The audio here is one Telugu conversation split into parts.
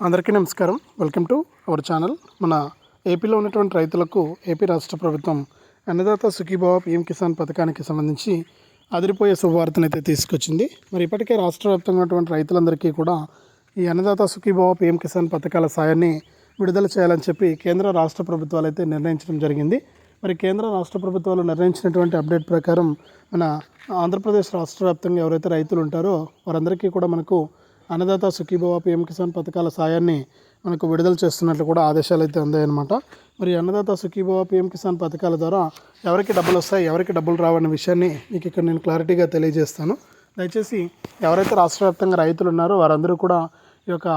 అందరికీ నమస్కారం. Welcome to our channel. మన ఏపీలో ఉన్నటువంటి రైతులకు ఏపీ రాష్ట్ర ప్రభుత్వం అన్నదాత సుఖీభావ పిఎం కిసాన్ పథకానికి సంబంధించి అదిరిపోయే శుభవార్తను అయితే తీసుకొచ్చింది. మరి ఇప్పటికే రాష్ట్ర వ్యాప్తంగా ఉన్నటువంటి రైతులందరికీ కూడా ఈ అన్నదాత సుఖీభావ పిఎం కిసాన్ పథకాల సాయాన్ని విడుదల చేయాలని చెప్పి కేంద్ర రాష్ట్ర ప్రభుత్వాలు అయితే నిర్ణయించడం జరిగింది. మరి కేంద్ర రాష్ట్ర ప్రభుత్వాలు నిర్ణయించినటువంటి అప్డేట్ ప్రకారం మన ఆంధ్రప్రదేశ్ రాష్ట్ర వ్యాప్తంగా ఎవరైతే రైతులు ఉంటారో వారందరికీ కూడా మనకు అన్నదాత సుఖీభవ పిఎం కిసాన్ పథకాల సాయాన్ని మనకు విడుదల చేస్తున్నట్లు కూడా ఆదేశాలు అయితే ఉన్నాయన్నమాట మరి అన్నదాత సుఖీభవ పిఎం కిసాన్ పథకాల ద్వారా ఎవరికి డబ్బులు వస్తాయి ఎవరికి డబ్బులు రావన్న విషయాన్ని మీకు ఇక్కడ నేను క్లారిటీగా తెలియజేస్తాను. దయచేసి ఎవరైతే రాష్ట్ర వ్యాప్తంగా రైతులు ఉన్నారో వారందరూ కూడా ఈ యొక్క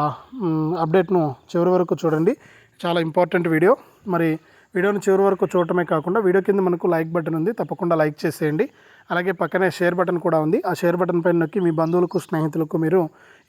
అప్డేట్ను చివరి వరకు చూడండి. చాలా ఇంపార్టెంట్ వీడియో. మరి వీడియోను చివరి వరకు చూడటమే కాకుండా వీడియో కింద మనకు లైక్ బటన్ ఉంది తప్పకుండా లైక్ చేసేయండి. అలాగే పక్కనే షేర్ బటన్ కూడా ఉంది. ఆ షేర్ బటన్ పైన నొక్కి మీ బంధువులకు స్నేహితులకు మీరు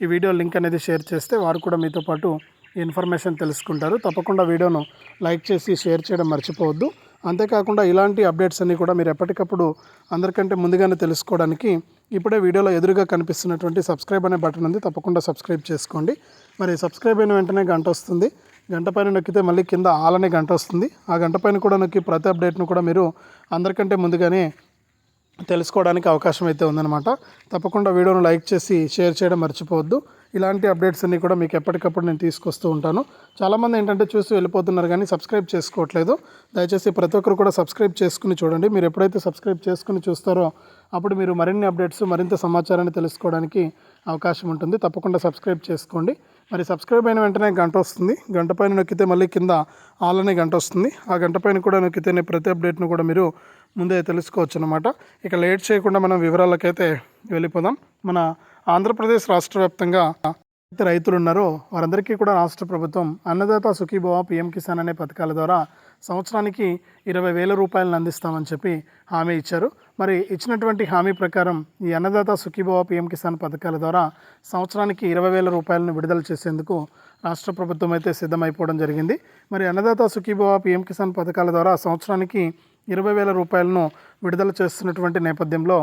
ఈ వీడియో లింక్ అనేది షేర్ చేస్తే వారు కూడా మీతో పాటు ఈ ఇన్ఫర్మేషన్ తెలుసుకుంటారు. తప్పకుండా వీడియోను లైక్ చేసి షేర్ చేయడం మర్చిపోవద్దు. అంతేకాకుండా ఇలాంటి అప్డేట్స్ అన్నీ కూడా మీరు ఎప్పటికప్పుడు అందరికంటే ముందుగానే తెలుసుకోవడానికి ఇప్పుడే వీడియోలో ఎదురుగా కనిపిస్తున్నటువంటి సబ్స్క్రైబ్ అనే బటన్ ఉంది. తప్పకుండా సబ్స్క్రైబ్ చేసుకోండి. మరి సబ్స్క్రైబ్ అయిన వెంటనే గంట వస్తుంది. గంట పైన నొక్కితే మళ్ళీ కింద ఆలనే గంట వస్తుంది. ఆ గంట పైన కూడా నొక్కి ప్రతి అప్డేట్ను కూడా మీరు అందరికంటే ముందుగానే తెలుసుకోవడానికి అవకాశం అయితే ఉందన్నమాట. తప్పకుండా వీడియోను లైక్ చేసి షేర్ చేయడం మర్చిపోవద్దు. ఇలాంటి అప్డేట్స్ అన్నీ కూడా మీకు ఎప్పటికప్పుడు నేను తీసుకొస్తూ ఉంటాను. చాలామంది ఏంటంటే చూసి వెళ్ళిపోతున్నారు కానీ సబ్స్క్రైబ్ చేసుకోవట్లేదు. దయచేసి ప్రతి ఒక్కరు కూడా సబ్స్క్రైబ్ చేసుకుని చూడండి. మీరు ఎప్పుడైతే సబ్స్క్రైబ్ చేసుకుని చూస్తారో అప్పుడు మీరు మరిన్ని అప్డేట్స్ మరింత సమాచారాన్ని తెలుసుకోవడానికి అవకాశం ఉంటుంది. తప్పకుండా సబ్స్క్రైబ్ చేసుకోండి. మరి సబ్స్క్రైబ్ అయిన వెంటనే గంట వస్తుంది. గంట పైన నొక్కితే మళ్ళీ కింద ఆల్ అనే గంట వస్తుంది. ఆ గంట పైన కూడా నొక్కితేనే ప్రతి అప్డేట్ను కూడా మీరు ముందే తెలుసుకోవచ్చు అనమాట ఇక లేట్ చేయకుండా మనం వివరాలకైతే వెళ్ళిపోదాం. మన ఆంధ్రప్రదేశ్ రాష్ట్ర వ్యాప్తంగా రైతులు ఉన్నారో వారందరికీ కూడా రాష్ట్ర ప్రభుత్వం అన్నదాత సుఖీభవ పిఎం కిసాన్ అనే పథకాల ద్వారా సంవత్సరానికి ఇరవై వేల రూపాయలను అందిస్తామని చెప్పి హామీ ఇచ్చారు. మరి ఇచ్చినటువంటి హామీ ప్రకారం ఈ అన్నదాత సుఖీభవ పిఎం కిసాన్ పథకాల ద్వారా సంవత్సరానికి ఇరవై వేల రూపాయలను విడుదల చేసేందుకు రాష్ట్ర ప్రభుత్వం అయితే సిద్ధమైపోవడం జరిగింది. మరి అన్నదాత సుఖీభవ పిఎం కిసాన్ పథకాల ద్వారా సంవత్సరానికి ఇరవై వేల రూపాయలను విడుదల చేస్తున్నటువంటి నేపథ్యంలో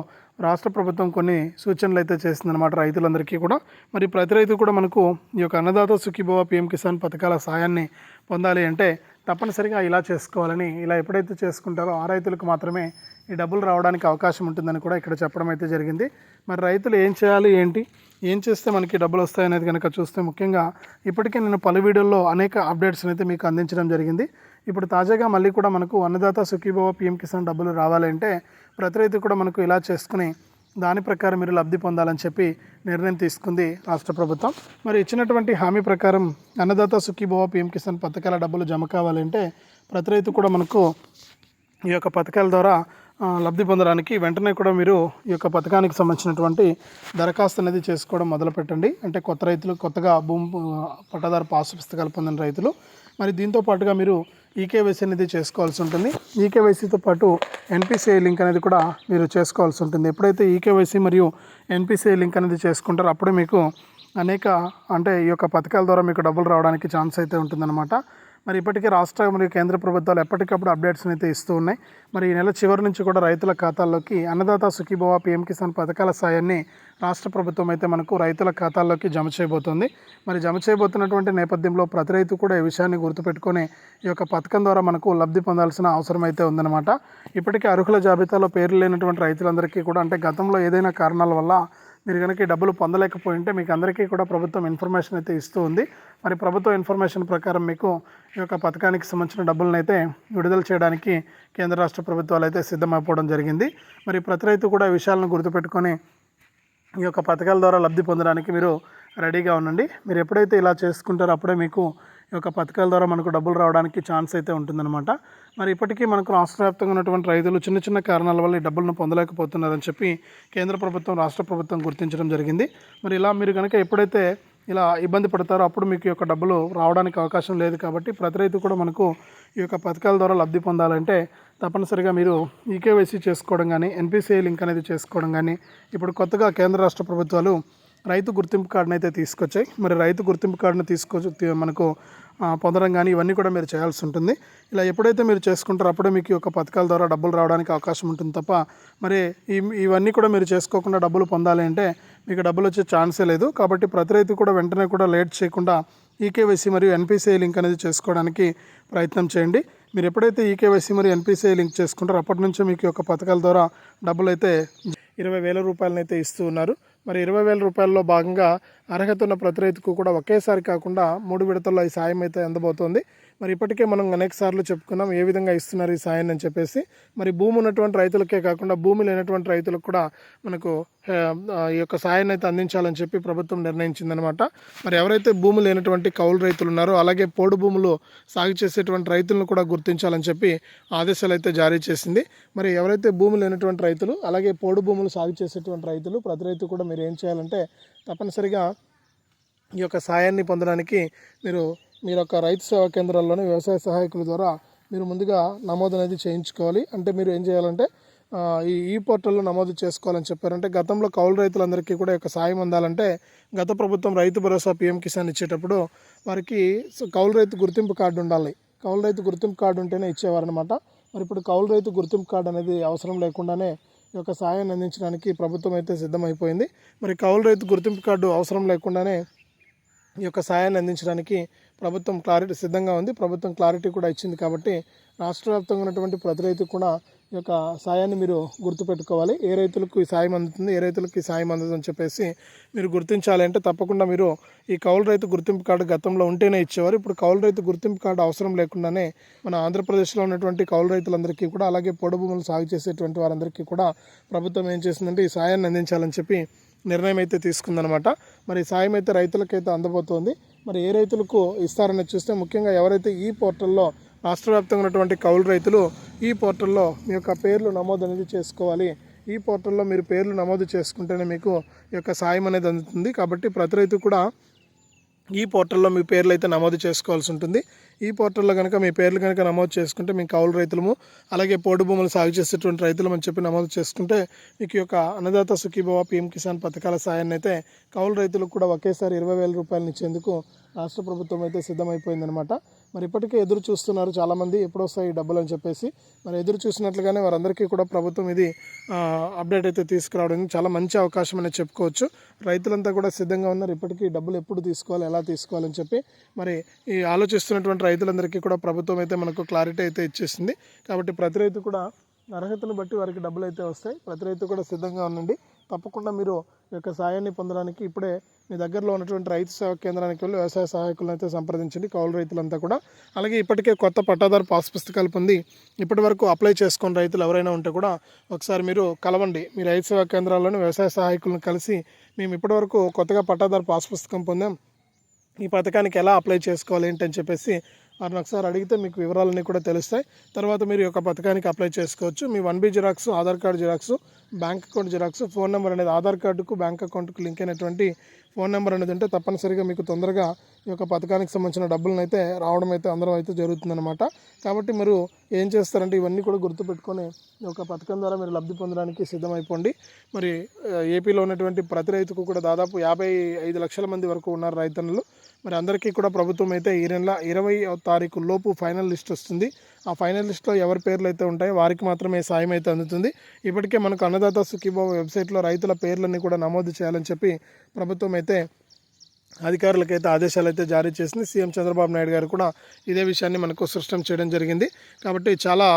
రాష్ట్ర ప్రభుత్వం కొన్ని సూచనలు అయితే చేసిందనమాట రైతులందరికీ కూడా. మరి ప్రతి రైతు కూడా మనకు ఈ యొక్క అన్నదాత సుఖీభవ పిఎం కిసాన్ పథకాల సాయాన్ని పొందాలి అంటే తప్పనిసరిగా ఇలా చేసుకోవాలని ఇలా ఎప్పుడైతే చేసుకుంటారో ఆ రైతులకు మాత్రమే ఈ డబ్బులు రావడానికి అవకాశం ఉంటుందని కూడా ఇక్కడ చెప్పడం అయితే జరిగింది. మరి రైతులు ఏం చేయాలి ఏంటి ఏం చేస్తే మనకి డబ్బులు వస్తాయనేది కనుక చూస్తే ముఖ్యంగా ఇప్పటికే నేను పలు వీడియోల్లో అనేక అప్డేట్స్ అయితే మీకు అందించడం జరిగింది. ఇప్పుడు తాజాగా మళ్ళీ కూడా మనకు అన్నదాత సుఖీభవ పిఎం కిసాన్ డబ్బులు రావాలంటే ప్రతి రైతు కూడా మనకు ఇలా చేసుకుని దాని ప్రకారం మీరు లబ్ధి పొందాలని చెప్పి నిర్ణయం తీసుకుంది రాష్ట్ర ప్రభుత్వం. మరి ఇచ్చినటువంటి హామీ ప్రకారం అన్నదాత సుఖీభవ పిఎం కిసాన్ పథకాల డబ్బులు జమ కావాలంటే ప్రతి రైతు కూడా మనకు ఈ యొక్క పథకాల ద్వారా లబ్ధి పొందడానికి వెంటనే కూడా మీరు ఈ యొక్క పథకానికి సంబంధించినటువంటి దరఖాస్తు అనేది చేసుకోవడం మొదలు పెట్టండి అంటే కొత్త రైతులు కొత్తగా భూమి పట్టాదారు పాస్ పుస్తకాలు పొందిన రైతులు మరి దీంతో పాటుగా మీరు ఈకేవైసీ అనేది చేసుకోవాల్సి ఉంటుంది. ఈకేవైసీతో పాటు ఎన్పిసిఐ లింక్ అనేది కూడా మీరు చేసుకోవాల్సి ఉంటుంది. ఎప్పుడైతే ఈకేవైసీ మరియు ఎన్పిసిఐ లింక్ అనేది చేసుకుంటారో అప్పుడే మీకు అనేక అంటే ఈ యొక్క పథకాల ద్వారా మీకు డబ్బులు రావడానికి ఛాన్స్ అయితే ఉంటుందన్నమాట. మరి ఇప్పటికే రాష్ట్ర మరియు కేంద్ర ప్రభుత్వాలు ఎప్పటికప్పుడు అప్డేట్స్ని అయితే ఇస్తూ ఉన్నాయి. మరి ఈ నెల చివరి నుంచి కూడా రైతుల ఖాతాల్లోకి అన్నదాత సుఖీభవ పిఎం కిసాన్ పథకాల సాయాన్ని రాష్ట్ర ప్రభుత్వం అయితే మనకు రైతుల ఖాతాల్లోకి జమ చేయబోతోంది. మరి జమ చేయబోతున్నటువంటి నేపథ్యంలో ప్రతి రైతు కూడా ఈ విషయాన్ని గుర్తుపెట్టుకొని ఈ యొక్క పథకం ద్వారా మనకు లబ్ధి పొందాల్సిన అవసరం అయితే ఉందన్నమాట. ఇప్పటికే అర్హుల జాబితాలో పేర్లు లేనటువంటి రైతులందరికీ కూడా అంటే గతంలో ఏదైనా కారణాల వల్ల మీరు కనుక డబ్బులు పొందలేకపోయి ఉంటే మీకు అందరికీ కూడా ప్రభుత్వం ఇన్ఫర్మేషన్ అయితే ఇస్తూ ఉంది. మరి ప్రభుత్వ ఇన్ఫర్మేషన్ ప్రకారం మీకు ఈ యొక్క పథకానికి సంబంధించిన డబ్బులను అయితే విడుదల చేయడానికి కేంద్ర రాష్ట్ర ప్రభుత్వాలు అయితే సిద్ధమైపోవడం జరిగింది. మరి ప్రతి రైతు కూడా ఈ విషయాలను గుర్తుపెట్టుకొని ఈ యొక్క పథకాల ద్వారా లబ్ధి పొందడానికి మీరు రెడీగా ఉండండి. మీరు ఎప్పుడైతే ఇలా చేసుకుంటారో అప్పుడే మీకు ఈ యొక్క పథకాల ద్వారా మనకు డబ్బులు రావడానికి ఛాన్స్ అయితే ఉంటుందన్నమాట. మరి ఇప్పటికీ మనకు రాష్ట్ర వ్యాప్తంగా ఉన్నటువంటి రైతులు చిన్న చిన్న కారణాల వల్ల ఈ డబ్బులను పొందలేకపోతున్నారని చెప్పి కేంద్ర ప్రభుత్వం రాష్ట్ర ప్రభుత్వం గుర్తించడం జరిగింది. మరి ఇలా మీరు కనుక ఎప్పుడైతే ఇలా ఇబ్బంది పడతారో అప్పుడు మీకు ఈ యొక్క డబ్బులు రావడానికి అవకాశం లేదు కాబట్టి ప్రతి రైతు కూడా మనకు ఈ యొక్క పథకాల ద్వారా లబ్ధి పొందాలంటే తప్పనిసరిగా మీరు ఈకేవైసీ చేసుకోవడం కానీ ఎన్పిసిఐ లింక్ అనేది చేసుకోవడం కానీ ఇప్పుడు కొత్తగా కేంద్ర రాష్ట్ర ప్రభుత్వాలు రైతు గుర్తింపు కార్డును అయితే తీసుకొచ్చాయి. మరి రైతు గుర్తింపు కార్డును తీసుకొచ్చి మనకు పొందడం కానీ ఇవన్నీ కూడా మీరు చేయాల్సి ఉంటుంది. ఇలా ఎప్పుడైతే మీరు చేసుకుంటారో అప్పుడే మీకు ఒక యొక్క పథకాల ద్వారా డబ్బులు రావడానికి అవకాశం ఉంటుంది తప్ప మరి ఇవన్నీ కూడా మీరు చేసుకోకుండా డబ్బులు పొందాలి అంటే మీకు డబ్బులు వచ్చే ఛాన్సే లేదు. కాబట్టి ప్రతి రైతు కూడా వెంటనే కూడా లేట్ చేయకుండా ఈకేవైసీ మరియు ఎన్పిసిఐ లింక్ అనేది చేసుకోవడానికి ప్రయత్నం చేయండి. మీరు ఎప్పుడైతే ఈకేవైసీ మరియు ఎన్పిసిఐ లింక్ చేసుకుంటారో అప్పటి నుంచే మీకు ఒక యొక్క పథకాల ద్వారా డబ్బులు అయితే ఇరవై వేల రూపాయలనైతే ఇస్తూ ఉన్నారు. మరి ఇరవై వేల రూపాయల్లో భాగంగా అర్హత ఉన్న ప్రతి రైతుకు కూడా ఒకేసారి కాకుండా మూడు విడతల్లో ఈ సాయం అయితే అందబోతోంది. మరి ఇప్పటికే మనం అనేక సార్లు చెప్పుకున్నాం ఏ విధంగా ఇస్తున్నారు ఈ సాయాన్ని అని చెప్పేసి. మరి భూమి ఉన్నటువంటి రైతులకే కాకుండా భూమి లేనటువంటి రైతులకు కూడా మనకు ఈ యొక్క సాయాన్ని అయితే అందించాలని చెప్పి ప్రభుత్వం నిర్ణయించిందనమాట మరి ఎవరైతే భూమి లేనటువంటి కౌలు రైతులు ఉన్నారో అలాగే పోడు భూములు సాగు చేసేటువంటి రైతులను కూడా గుర్తించాలని చెప్పి ఆదేశాలు అయితే జారీ చేసింది. మరి ఎవరైతే భూమి లేనటువంటి రైతులు అలాగే పోడు భూములు సాగు చేసేటువంటి రైతులు ప్రతి రైతు కూడా మీరు ఏం చేయాలంటే తప్పనిసరిగా ఈ యొక్క సాయాన్ని పొందడానికి మీరు మీ యొక్క రైతు సేవా కేంద్రాల్లోని వ్యవసాయ సహాయకుల ద్వారా మీరు ముందుగా నమోదు అనేది చేయించుకోవాలి. అంటే మీరు ఏం చేయాలంటే ఈ ఈ పోర్టల్లో నమోదు చేసుకోవాలని చెప్పారంటే గతంలో కౌలు రైతులందరికీ కూడా యొక్క సాయం అందాలంటే గత ప్రభుత్వం రైతు భరోసా పీఎం కిసాన్ ఇచ్చేటప్పుడు వారికి కౌలు రైతు గుర్తింపు కార్డు ఉండాలి. కౌలు రైతు గుర్తింపు కార్డు ఉంటేనే ఇచ్చేవారనమాట మరి ఇప్పుడు కౌలు రైతు గుర్తింపు కార్డు అనేది అవసరం లేకుండానే ఈ యొక్క సాయాన్ని అందించడానికి ప్రభుత్వం అయితే సిద్ధమైపోయింది. మరి కౌలు రైతు గుర్తింపు కార్డు అవసరం లేకుండానే ఈ యొక్క సాయాన్ని అందించడానికి ప్రభుత్వం క్లారిటీ సిద్ధంగా ఉంది. ప్రభుత్వం క్లారిటీ కూడా ఇచ్చింది కాబట్టి రాష్ట్ర వ్యాప్తంగా ఉన్నటువంటి ప్రతి రైతుకు కూడా ఈ యొక్క సాయాన్ని మీరు గుర్తుపెట్టుకోవాలి. ఏ రైతులకు ఈ సాయం అందుతుంది ఏ రైతులకు ఈ సాయం అందుతుంది అని చెప్పేసి మీరు గుర్తించాలి అంటే తప్పకుండా మీరు ఈ కౌలు రైతు గుర్తింపు కార్డు గతంలో ఉంటేనే ఇచ్చేవారు. ఇప్పుడు కౌలు రైతు గుర్తింపు కార్డు అవసరం లేకుండానే మన ఆంధ్రప్రదేశ్లో ఉన్నటువంటి కౌలు రైతులందరికీ కూడా అలాగే పొడ భూములు సాగు చేసేటువంటి వారందరికీ కూడా ప్రభుత్వం ఏం చేసిందంటే ఈ సాయాన్ని అందించాలని చెప్పి నిర్ణయం అయితే తీసుకుందనమాట. మరి సాయం అయితే రైతులకైతే అందబోతోంది. మరి ఏ రైతులకు ఇస్తారని చూస్తే ముఖ్యంగా ఎవరైతే ఈ పోర్టల్లో రాష్ట్ర వ్యాప్తంగా ఉన్నటువంటి కౌలు రైతులు ఈ పోర్టల్లో మీ యొక్క పేర్లు నమోదు అనేది చేసుకోవాలి. ఈ పోర్టల్లో మీరు పేర్లు నమోదు చేసుకుంటేనే మీకు ఈ యొక్క సాయం అనేది అందుతుంది. కాబట్టి ప్రతి రైతు కూడా ఈ పోర్టల్లో మీ పేర్లు అయితే నమోదు చేసుకోవాల్సి ఉంటుంది. ఈ పోర్టల్లో కనుక మీ పేర్లు కనుక నమోదు చేసుకుంటే మీ కౌలు రైతులము అలాగే పోడు భూములు సాగు చేసేటువంటి రైతులు అని చెప్పి నమోదు చేసుకుంటే మీకు యొక్క అన్నదాత సుఖీభవ పిఎం కిసాన్ పథకాల సాయాన్ని అయితే కౌలు రైతులకు కూడా ఒకేసారి ఇరవై వేల రూపాయలు ఇచ్చేందుకు రాష్ట్ర ప్రభుత్వం అయితే సిద్ధమైపోయిందనమాట మరి ఇప్పటికే ఎదురు చూస్తున్నారు చాలామంది ఎప్పుడు వస్తాయి ఈ డబ్బులు అని చెప్పేసి. మరి ఎదురు చూసినట్లుగానే వారందరికీ కూడా ప్రభుత్వం ఇది అప్డేట్ అయితే తీసుకురావడం చాలా మంచి అవకాశం అనేది చెప్పుకోవచ్చు. రైతులంతా కూడా సిద్ధంగా ఉన్నారు ఇప్పటికీ డబ్బులు ఎప్పుడు తీసుకోవాలి ఎలా తీసుకోవాలని చెప్పి. మరి ఈ ఆలోచిస్తున్నటువంటి రైతులందరికీ కూడా ప్రభుత్వం అయితే మనకు క్లారిటీ అయితే ఇచ్చేసింది. కాబట్టి ప్రతి రైతు కూడా అర్హతను బట్టి వారికి డబ్బులు అయితే వస్తాయి. ప్రతి రైతు కూడా సిద్ధంగా ఉండండి. తప్పకుండా మీరు ఈ యొక్క సాయాన్ని పొందడానికి ఇప్పుడే మీ దగ్గరలో ఉన్నటువంటి రైతు సేవా కేంద్రానికి వెళ్ళి వ్యవసాయ సహాయకులను అయితే సంప్రదించండి. కౌలు రైతులంతా కూడా. అలాగే ఇప్పటికే కొత్త పట్టాదారు పాస్ పుస్తకాలు పొంది ఇప్పటి వరకు అప్లై చేసుకున్న రైతులు ఎవరైనా ఉంటే కూడా ఒకసారి మీరు కలవండి. మీ రైతు సేవా కేంద్రాల్లోని వ్యవసాయ సహాయకులను కలిసి మేము ఇప్పటివరకు కొత్తగా పట్టాదారు పాస్ పుస్తకం పొందాం. ఈ పథకానికి ఎలా అప్లై చేసుకోవాలి ఏంటని చెప్పేసి వారిని ఒకసారి అడిగితే మీకు వివరాలన్నీ కూడా తెలుస్తాయి. తర్వాత మీరు ఈ యొక్క పథకానికి అప్లై చేసుకోవచ్చు. మీ one B xerox Aadhaar card xerox bank account xerox phone number అనేది ఆధార్ కార్డుకు బ్యాంక్ అకౌంట్కు లింక్ అయినటువంటి ఫోన్ నెంబర్ అనేది ఉంటే తప్పనిసరిగా మీకు తొందరగా ఈ యొక్క పథకానికి సంబంధించిన డబ్బులను అయితే రావడం అయితే అందరం అయితే జరుగుతుందన్నమాట. కాబట్టి మీరు ఏం చేస్తారంటే ఇవన్నీ కూడా గుర్తుపెట్టుకొని ఈ యొక్క పథకం ద్వారా మీరు లబ్ధి పొందడానికి సిద్ధమైపోండి. మరి ఏపీలో ఉన్నటువంటి ప్రతి రైతుకు కూడా దాదాపు యాభై ఐదు లక్షల మంది వరకు ఉన్నారు రైతన్నులు. మరి అందరికీ కూడా ప్రభుత్వం అయితే ఈ నెల ఇరవై తారీఖు లోపు ఫైనల్ లిస్ట్ వస్తుంది. ఆ ఫైనల్ లిస్ట్లో ఎవరి పేర్లు అయితే ఉంటాయో వారికి మాత్రమే సాయం అయితే అందుతుంది. ఇప్పటికే మనకు అన్నదాత సుఖీబాబు వెబ్సైట్లో రైతుల పేర్లన్నీ కూడా నమోదు చేయాలని చెప్పి ప్రభుత్వం అయితే అధికారులకైతే ఆదేశాలు అయితే జారీ చేసింది. సీఎం చంద్రబాబు నాయుడు గారు కూడా ఇదే విషయాన్ని మనకు సృష్టం చేయడం జరిగింది. కాబట్టి చాలా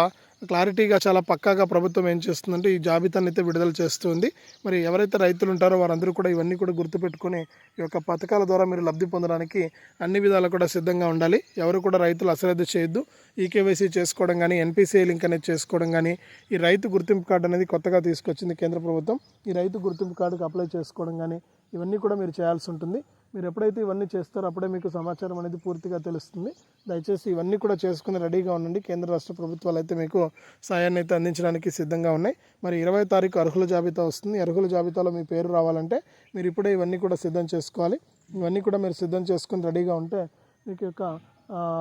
క్లారిటీగా చాలా పక్కాగా ప్రభుత్వం ఏం చేస్తుందంటే ఈ జాబితాను అయితే విడుదల చేస్తుంది. మరి ఎవరైతే రైతులు ఉంటారో వారందరూ కూడా ఇవన్నీ కూడా గుర్తుపెట్టుకొని ఈ యొక్క పథకాల ద్వారా మీరు లబ్ధి పొందడానికి అన్ని విధాలు కూడా సిద్ధంగా ఉండాలి. ఎవరు కూడా రైతులు అశ్రద్ధ చేయొద్దు. ఈకేవైసీ చేసుకోవడం కానీ ఎన్పిసిఐ లింక్ అనేది చేసుకోవడం కానీ ఈ రైతు గుర్తింపు కార్డు అనేది కొత్తగా తీసుకొచ్చింది కేంద్ర ప్రభుత్వం. ఈ రైతు గుర్తింపు కార్డుకి అప్లై చేసుకోవడం కానీ ఇవన్నీ కూడా మీరు చేయాల్సి ఉంటుంది. మీరు ఎప్పుడైతే ఇవన్నీ చేస్తారో అప్పుడే మీకు సమాచారం అనేది పూర్తిగా తెలుస్తుంది. దయచేసి ఇవన్నీ కూడా చేసుకుని రెడీగా ఉండండి. కేంద్ర రాష్ట్ర ప్రభుత్వాలు అయితే మీకు సాయాన్ని అయితే అందించడానికి సిద్ధంగా ఉన్నాయి. మరి ఇరవై తారీఖు అర్హుల జాబితా వస్తుంది. అర్హుల జాబితాలో మీ పేరు రావాలంటే మీరు ఇప్పుడే ఇవన్నీ కూడా సిద్ధం చేసుకోవాలి. ఇవన్నీ కూడా మీరు సిద్ధం చేసుకుని రెడీగా ఉంటే మీకు యొక్క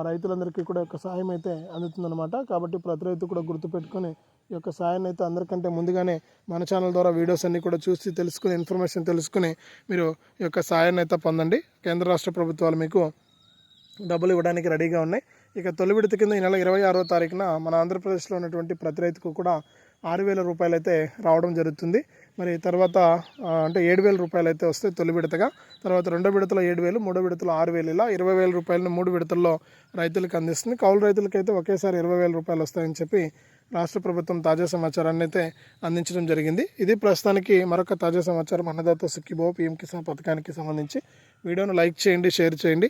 రైతులందరికీ కూడా యొక్క సహాయం అయితే అందుతుందన్నమాట. కాబట్టి ప్రతి రైతు కూడా గుర్తుపెట్టుకొని ఈ యొక్క సాయాన్ని అయితే అందరికంటే ముందుగానే మన ఛానల్ ద్వారా వీడియోస్ అన్నీ కూడా చూసి తెలుసుకుని ఇన్ఫర్మేషన్ తెలుసుకుని మీరు ఈ యొక్క సాయాన్ని అయితే పొందండి. కేంద్ర రాష్ట్ర ప్రభుత్వాలు మీకు డబ్బులు ఇవ్వడానికి రెడీగా ఉన్నాయి. ఇక తొలి విడత కింద ఈ నెల ఇరవై ఆరో తారీఖున మన ఆంధ్రప్రదేశ్లో ఉన్నటువంటి ప్రతి రైతుకు కూడా ఆరు వేల రూపాయలు అయితే రావడం జరుగుతుంది. మరి తర్వాత అంటే ఏడు వేల రూపాయలు అయితే వస్తాయి తొలి విడతగా తర్వాత రెండో విడతలో ఏడు వేలు మూడో విడతలో ఆరు వేలు ఇలా ఇరవై వేల రూపాయలను మూడు విడతల్లో రైతులకు అందిస్తుంది. కౌలు రైతులకైతే ఒకేసారి ఇరవై వేల రూపాయలు వస్తాయని చెప్పి రాష్ట్ర ప్రభుత్వం తాజా సమాచారాన్ని అయితే అందించడం జరిగింది. ఇది ప్రస్తుతానికి మరొక తాజా సమాచారం. అన్నదాత సుఖీభావ పిఎం కిసాన్ పథకానికి సంబంధించి వీడియోను లైక్ చేయండి షేర్ చేయండి.